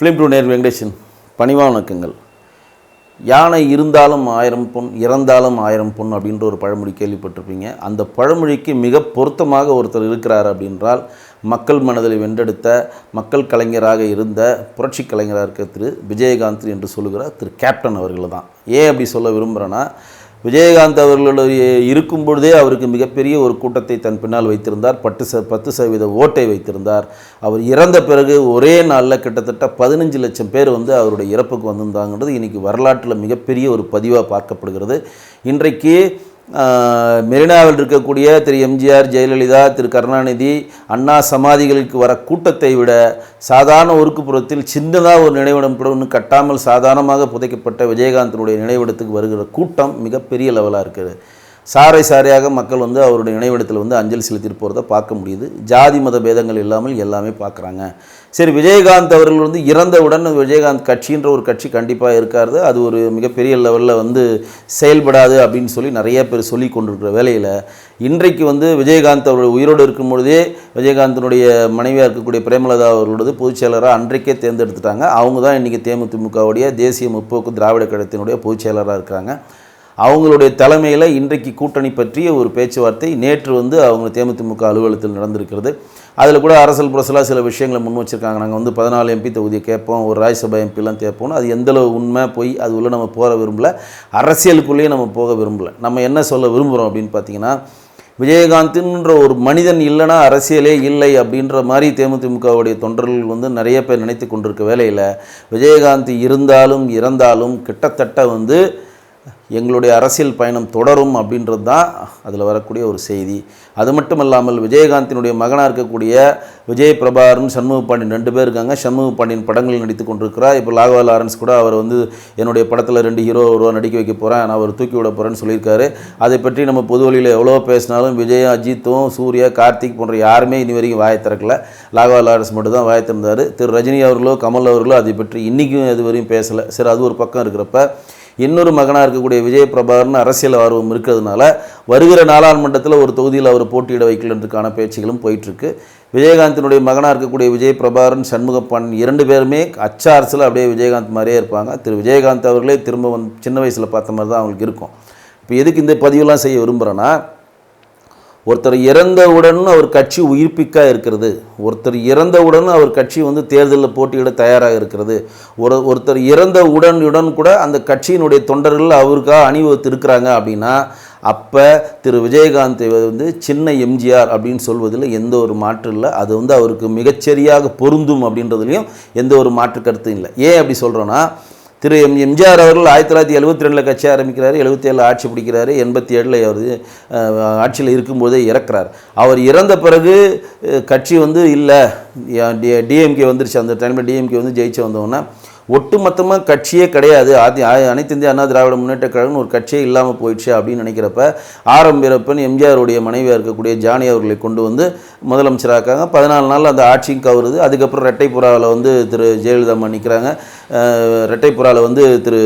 Film two நேர் வெங்கடேஷன் பணிவான வணக்கங்கள். யானை இருந்தாலும் ஆயிரம் பொன் இறந்தாலும் ஆயிரம் பொன் அப்படின்ற ஒரு பழமொழி கேள்விப்பட்டிருப்பீங்க. அந்த பழமொழிக்கு மிக பொருத்தமாக ஒருத்தர் இருக்கிறார் அப்படின்றால் மக்கள் மனதில் வென்றெடுத்த மக்கள் கலைஞராக இருந்த புரட்சி கலைஞராக இருக்க திரு. விஜயகாந்த் என்று சொல்லுகிற திரு. கேப்டன் அவர்கள் தான். ஏன் அப்படி சொல்ல விரும்புகிறேன்னா விஜயகாந்த் அவர்களுடைய இருக்கும் பொழுதே அவருக்கு மிகப்பெரிய ஒரு கூட்டத்தை தன் பின்னால் வைத்திருந்தார். பத்து ச பத்து சதவீத ஓட்டை வைத்திருந்தார். அவர் இறந்த பிறகு ஒரே நாளில் கிட்டத்தட்ட பதினஞ்சு லட்சம் பேர் வந்து அவருடைய இறப்புக்கு வந்திருந்தாங்கன்றது இன்றைக்கி வரலாற்றில் மிகப்பெரிய ஒரு பதிவாக பார்க்கப்படுகிறது. இன்றைக்கு மெரினாவில் இருக்கக்கூடிய திரு எம்ஜிஆர் ஜெயலலிதா திரு கருணாநிதி அண்ணா சமாதிகளுக்கு வர கூட்டத்தை விட சாதாரண ஒருக்குப்புறத்தில் சின்னதாக ஒரு நினைவிடம் கூட ஒன்று கட்டாமல் சாதாரணமாக புதைக்கப்பட்ட விஜயகாந்தனுடைய நினைவிடத்துக்கு வருகிற கூட்டம் மிகப்பெரிய லெவலாக இருக்குது. சாறை சாரையாக மக்கள் வந்து அவருடைய நினைவிடத்தில் வந்து அஞ்சலி செலுத்திட்டு போகிறத பார்க்க முடியுது. ஜாதி மத பேதங்கள் இல்லாமல் எல்லாமே பார்க்குறாங்க. சரி விஜயகாந்த் அவர்கள் வந்து இறந்தவுடன் விஜயகாந்த் கட்சின்ற ஒரு கட்சி கண்டிப்பாக இருக்காது. அது ஒரு மிகப்பெரிய லெவலில் வந்து செயல்படாது அப்படின்னு சொல்லி நிறைய பேர் சொல்லி கொண்டிருக்கிற வேலையில் இன்றைக்கு வந்து விஜயகாந்த் அவருடைய உயிரோடு இருக்கும் பொழுதே விஜயகாந்தனுடைய மனைவியாக இருக்கக்கூடிய பிரேமலதா அவர்களோடது பொதுச் செயலராக அன்றைக்கே தேர்ந்தெடுத்துட்டாங்க. அவங்க தான் இன்றைக்கி தேமுதிமுகவுடைய தேசிய முற்போக்கு திராவிட கழகத்தினுடைய பொதுச் செயலராக இருக்கிறாங்க. அவங்களுடைய தலைமையில் இன்றைக்கு கூட்டணி பற்றிய ஒரு பேச்சுவார்த்தை நேற்று வந்து அவங்க தேமுதிமுக அலுவலகத்தில் நடந்திருக்கிறது. அதில் கூட அரசல் புரசலாக சில விஷயங்களை முன் வச்சுருக்காங்க. நாங்கள் வந்து பதினாலு எம்பி தொகுதியை கேட்போம் ஒரு ராஜ்யசபா எம்பிலாம் கேட்போம் அது எந்தளவு உண்மை? பொய் அது உள்ளே நம்ம போக விரும்பலை. அரசியலுக்குள்ளேயே நம்ம போக விரும்பல. நம்ம என்ன சொல்ல விரும்புகிறோம் அப்படின்னு பார்த்தீங்கன்னா விஜயகாந்த்ன்ற ஒரு மனிதன் இல்லைன்னா அரசியலே இல்லை அப்படின்ற மாதிரி தேமுதிமுகவுடைய தொண்டர்கள் வந்து நிறைய பேர் நினைத்து கொண்டிருக்க வேலையில் விஜயகாந்த் இருந்தாலும் இறந்தாலும் கிட்டத்தட்ட வந்து எங்களுடைய அரசியல் பயணம் தொடரும் அப்படின்றது தான் அதில் வரக்கூடிய ஒரு செய்தி. அது மட்டும் இல்லாமல் விஜயகாந்தினுடைய மகனாக இருக்கக்கூடிய விஜய் பிரபாகரன் சண்முக பாண்டியன் ரெண்டு பேர் இருக்காங்க. சண்முக பாண்டியன் படங்கள் நடித்து கொண்டிருக்கிறார். இப்போ லாகவா லாரன்ஸ் கூட அவர் வந்து என்னுடைய படத்தில் ரெண்டு ஹீரோ ஒருவா நடிக்க வைக்க போகிறேன் நான் அவர் தூக்கி விட போகிறேன்னு சொல்லியிருக்காரு. அதை பற்றி நம்ம பொது வழியில் எவ்வளோ பேசினாலும் விஜய் அஜித்தும் சூர்யா கார்த்திக் போன்ற யாருமே இனி வரைக்கும் வாய திறக்கல. லாகவா லாரன்ஸ் மட்டும் தான் வாய திறந்தார். திரு ரஜினி அவர்களோ கமல் அவர்களோ அதை பற்றி இன்றைக்கும் இது வரையும் பேசலை. சரி அது ஒரு பக்கம் இருக்கிறப்ப இன்னொரு மகனாக இருக்கக்கூடிய விஜய் பிரபாகரன் அரசியல் ஆர்வம் இருக்கிறதுனால வருகிற நாடாளுமன்றத்தில் ஒரு தொகுதியில் அவர் போட்டியிட வைக்கலன்றதுக்கான பேச்சுகளும் போயிட்டுருக்கு. விஜயகாந்தினுடைய மகனாக இருக்கக்கூடிய விஜய் பிரபாகரன் சண்முகப்பாண்டன் இரண்டு பேருமே அச்ச அரசில் அப்படியே விஜயகாந்த் மாதிரியே இருப்பாங்க. திரு விஜயகாந்த் அவர்களே திரும்ப வந்து சின்ன வயசில் பார்த்த மாதிரி தான் அவங்களுக்கு இருக்கும். இப்போ எதுக்கு இந்த பதிவெல்லாம் செய்ய விரும்புகிறேன்னா ஒருத்தர் இறந்தவுடன் அவர் கட்சி உயிர்ப்பிக்காக இருக்கிறது. ஒருத்தர் இறந்தவுடன் அவர் கட்சி வந்து தேர்தலில் போட்டியிட தயாராக இருக்கிறது. ஒரு ஒருத்தர் இறந்த உடனுடன் கூட அந்த கட்சியினுடைய தொண்டர்கள் அவருக்காக அணிவகுத்து இருக்கிறாங்க அப்படின்னா அப்போ திரு விஜயகாந்த் வந்து சின்ன எம்ஜிஆர் அப்படின்னு சொல்வதில் எந்த ஒரு மாற்று இல்லை. அது வந்து அவருக்கு மிகச்சரியாக பொருந்தும் அப்படின்றதுலையும் எந்த ஒரு மாற்று கருத்தும் இல்லை. ஏன் அப்படி சொல்கிறோன்னா திரு எம் எம்ஜிஆர் அவர்கள் ஆயிரத்தி தொள்ளாயிரத்தி எழுபத்தி ரெண்டில் கட்சி ஆரம்பிக்கிறார் எழுபத்தி ஏழில் ஆட்சி பிடிக்கிறாரு எண்பத்தி ஏழில் அவர் ஆட்சியில் இருக்கும்போதே இறக்குறார். அவர் இறந்த பிறகு கட்சி வந்து இல்லை. டிஎம்கே வந்துருச்சு. அந்த டைமில் டிஎம்கே வந்து ஜெயிச்சு வந்தோன்னா ஒட்டுமொத்தமாக கட்சியே கிடையாது. அதி அனைத்து இந்திய அண்ணா திராவிட முன்னேற்ற கழகம்னு ஒரு கட்சியே இல்லாமல் போயிடுச்சு அப்படின்னு நினைக்கிறப்ப ஆரம்பிறப்பன் எம்ஜிஆருடைய மனைவியாக இருக்கக்கூடிய ஜானி அவர்களை கொண்டு வந்து முதலமைச்சராக்காங்க பதினாலு நாள் அந்த ஆட்சியும் கவருது. அதுக்கப்புறம் ரெட்டைப்புறாவில் வந்து திரு ஜெயலலிதா அம்மா நிற்கிறாங்க ரெட்டைப்புறாவில் வந்து திரு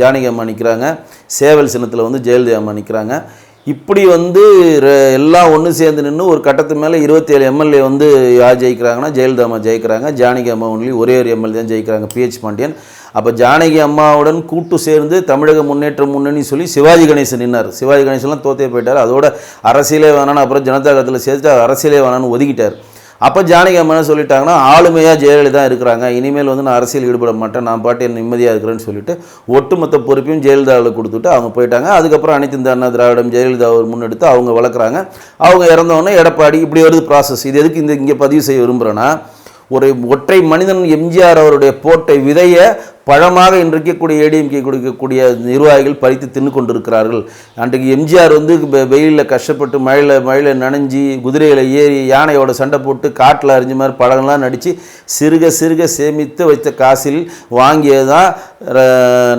ஜானகி அம்மா நிற்கிறாங்க சேவல் சின்னத்தில் வந்து ஜெயலலிதா அம்மா நிற்கிறாங்க இப்படி வந்து எல்லாம் ஒன்று சேர்ந்து நின்று ஒரு கட்டத்து மேலே இருபத்தேழு எம்எல்ஏ வந்து யார் ஜெயிக்கிறாங்கன்னா ஜெயலலிதா அம்மா ஜெயிக்கிறாங்க. ஜானகி அம்மா ஒன்லி ஒரே ஒரு எம்எல்ஏ தான் ஜெயிக்கிறாங்க பிஹெச் பாண்டியன். அப்போ ஜானகி அம்மாவுடன் கூட்டு சேர்ந்து தமிழக முன்னேற்ற முன்னணி சொல்லி சிவாஜி கணேசன் நின்னார். சிவாஜி கணேசன்லாம் தோத்தே போயிட்டார். அதோட அரசியலே வேணான்னு அப்புறம் ஜனதா கட்சியில் சேர்த்து அரசியலே வேணான்னு ஒதுக்கிட்டார். அப்போ ஜானகி அம்மா என்ன சொல்லிட்டாங்கன்னா ஆளுமையாக ஜெயலலிதா இருக்கிறாங்க இனிமேல் வந்து நான் அரசியல் ஈடுபட மாட்டேன் நான் பாட்டு என் நிம்மதியாக இருக்கிறேன்னு சொல்லிட்டு ஒட்டுமொத்த பொறுப்பையும் ஜெயலலிதாவில் கொடுத்துட்டு அவங்க போயிட்டாங்க. அதுக்கப்புறம் அனைத்து இந்த அண்ணா திராவிடம் ஜெயலலிதா அவர் முன்னெடுத்து அவங்க வளர்க்குறாங்க. அவங்க இறந்தவொடனே எடப்பாடி இப்படி வருது ப்ராசஸ் இது எதுக்கு இந்த இங்கே பதிவு செய்ய விரும்புகிறேன்னா ஒரு ஒற்றை மனிதன் எம்ஜிஆர் அவருடைய போட்டை விதைய பழமாக இன்றைக்கக்கூடிய ஏடிஎம்கே கொடுக்கக்கூடிய நிர்வாகிகள் பறித்து தின்னு கொண்டிருக்கிறார்கள். அன்றைக்கு எம்ஜிஆர் வந்து வெயிலில் கஷ்டப்பட்டு மழையில் மழையில் நனைஞ்சி குதிரையில் ஏறி யானையோட சண்டை போட்டு காட்டில் அறிஞ்ச மாதிரி படங்கள்லாம் நடித்து சிறுக சிறுக சேமித்து வைத்த காசில் வாங்கியது தான்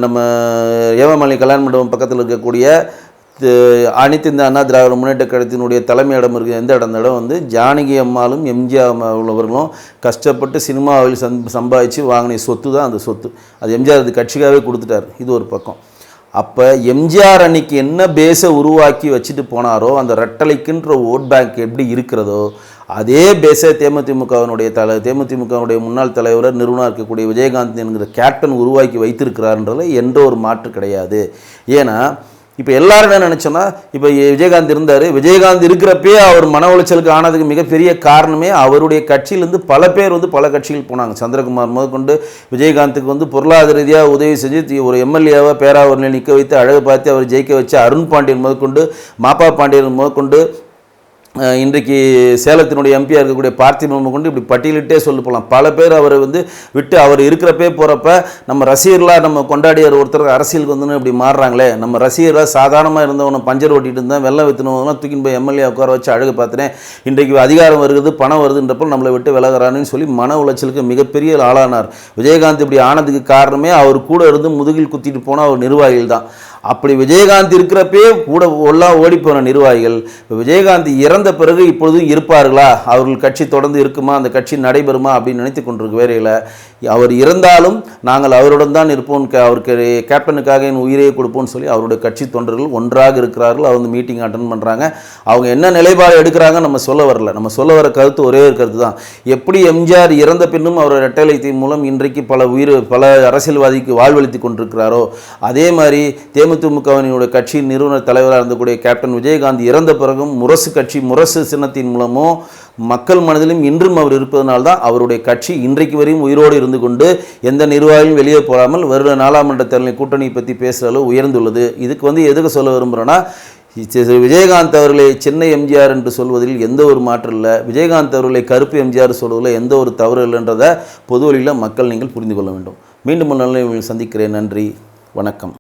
நம்ம ஏவமலை கல்யாண மண்டபம் பக்கத்தில் இருக்கக்கூடிய அனைத்து இந்த அண்ணா திராவிட முன்னேற்ற கழகத்தினுடைய தலைமை இடம் இருக்குது எந்த இடம்? இடம் வந்து ஜானகி அம்மாளும் எம்ஜிஆர் உள்ளவர்களும் கஷ்டப்பட்டு சினிமாவில் சம் சம்பாதிச்சு வாங்கின சொத்து தான் அந்த சொத்து. அது எம்ஜிஆர் அது கட்சிக்காகவே கொடுத்துட்டார். இது ஒரு பக்கம். அப்போ எம்ஜிஆர் அன்னைக்கு என்ன பேஸை உருவாக்கி வச்சுட்டு போனாரோ அந்த ரெட்டலைக்குன்ற ஓட் பேங்க் எப்படி இருக்கிறதோ அதே பேஸை தேமுதிமுகவினுடைய தலை தேமுதிமுகவினுடைய முன்னாள் தலைவர் நிறுவனம் இருக்கக்கூடிய விஜயகாந்த் என்கிற கேப்டன் உருவாக்கி வைத்திருக்கிறார்ன்றதில் எந்த ஒரு மாற்று கிடையாது. ஏன்னா இப்போ எல்லாரும் என்ன நினச்சோன்னா இப்போ விஜயகாந்த் இருந்தார். விஜயகாந்த் இருக்கிறப்பே அவர் மன உளைச்சலுக்கு ஆனதுக்கு மிகப்பெரிய காரணமே அவருடைய கட்சியிலேருந்து பல பேர் வந்து பல கட்சிகள் போனாங்க. சந்திரகுமார் முதற்கொண்டு விஜயகாந்துக்கு வந்து பொருளாதார ரீதியாக உதவி செஞ்சு ஒரு எம்எல்ஏவை பேராவூரில் நிற்க வைத்து அழகு பார்த்து அவர் ஜெயிக்க வச்சு அருண் பாண்டியன் முதற்கொண்டு மாப்பா பாண்டியன் முதற்கொண்டு இன்றைக்கு சேலத்தினுடைய எம்பியாக இருக்கக்கூடிய பார்த்திபன் கொண்டு இப்படி பட்டியலிட்டே சொல்ல போகலாம் பல பேர் அவரை வந்து விட்டு அவர் இருக்கிறப்பே போகிறப்ப நம்ம ரசிகர்களாக நம்ம கொண்டாடியார் ஒருத்தர் அரசியலுக்கு வந்து இப்படி மாறுறாங்களே. நம்ம ரசிகராக சாதாரணமாக இருந்தவனை பஞ்சர் ஓட்டிட்டு இருந்தால் வெள்ளம் விற்றுனவங்களாம் தூக்கின்னு போய் எம்எல்ஏ உட்கார வச்சு அழகு பார்த்துனேன் இன்றைக்கு அதிகாரம் வருகிறது பணம் வருதுன்றப்போ நம்மளை விட்டு விலகிறானுன்னு சொல்லி மன உளைச்சலுக்கு மிகப்பெரிய ஆளானார். விஜயகாந்த் இப்படி ஆனதுக்கு காரணமே அவர் கூட இருந்து முதுகில் குத்திட்டு போன அவர் நிர்வாகிகள் தான். அப்படி விஜயகாந்த் இருக்கிறப்பே கூட எல்லாம் ஓடி போன நிர்வாகிகள் விஜயகாந்த் இறந்த பிறகு இப்பொழுதும் இருப்பார்களா? அவர்கள் கட்சி தொடர்ந்து இருக்குமா? அந்த கட்சி நடைபெறுமா? அப்படின்னு நினைத்து கொண்டிருக்க வேறையில் அவர் இறந்தாலும் நாங்கள் அவருடன் தான் இருப்போம். அவருக்கு கேப்டனுக்காக என் உயிரையே கொடுப்போம்னு சொல்லி அவருடைய கட்சி தொண்டர்கள் ஒன்றாக இருக்கிறார்கள். அவங்க மீட்டிங் அட்டன் பண்ணுறாங்க அவங்க என்ன நிலைப்பாடு எடுக்கிறாங்க நம்ம சொல்ல வரல. நம்ம சொல்ல வர கருத்து ஒரே ஒரு கருத்து தான். எப்படி எம்ஜிஆர் இறந்த பின்னும் அவர் இரட்டை மூலம் இன்றைக்கு பல உயிர் பல அரசியல்வாதிக்கு வாழ்வளித்து கொண்டிருக்கிறாரோ அதே மாதிரி தேமுதிமுகவினுடைய கட்சியின் நிறுவனர் தலைவராக இருந்தக்கூடிய கேப்டன் விஜயகாந்த் இறந்த பிறகும் முரசு கட்சி முரசு சின்னத்தின் மூலமோ மக்கள் மனதிலும் இன்றும் அவர் இருப்பதனால்தான் அவருடைய கட்சி இன்றைக்கு வரையும் உயிரோடு இருந்து கொண்டு எந்த நிர்வாகியும் வெளியே போகாமல் வருட நாடாளுமன்ற தேர்தலில் கூட்டணி பற்றி பேசுகிற அளவு உயர்ந்துள்ளது. இதுக்கு வந்து எதுக்கு சொல்ல விரும்புகிறேன்னா விஜயகாந்த் அவர்களை சின்ன எம்ஜிஆர் என்று சொல்வதில் எந்த ஒரு மாற்றம் இல்லை. விஜயகாந்த் அவர்களை கருப்பு எம்ஜிஆர் சொல்வதில் எந்த ஒரு தவறு இல்லைன்றதை பொது வழியில் மக்கள் நீங்கள் புரிந்து கொள்ள வேண்டும். மீண்டும் நல்ல சந்திக்கிறேன். நன்றி. வணக்கம்.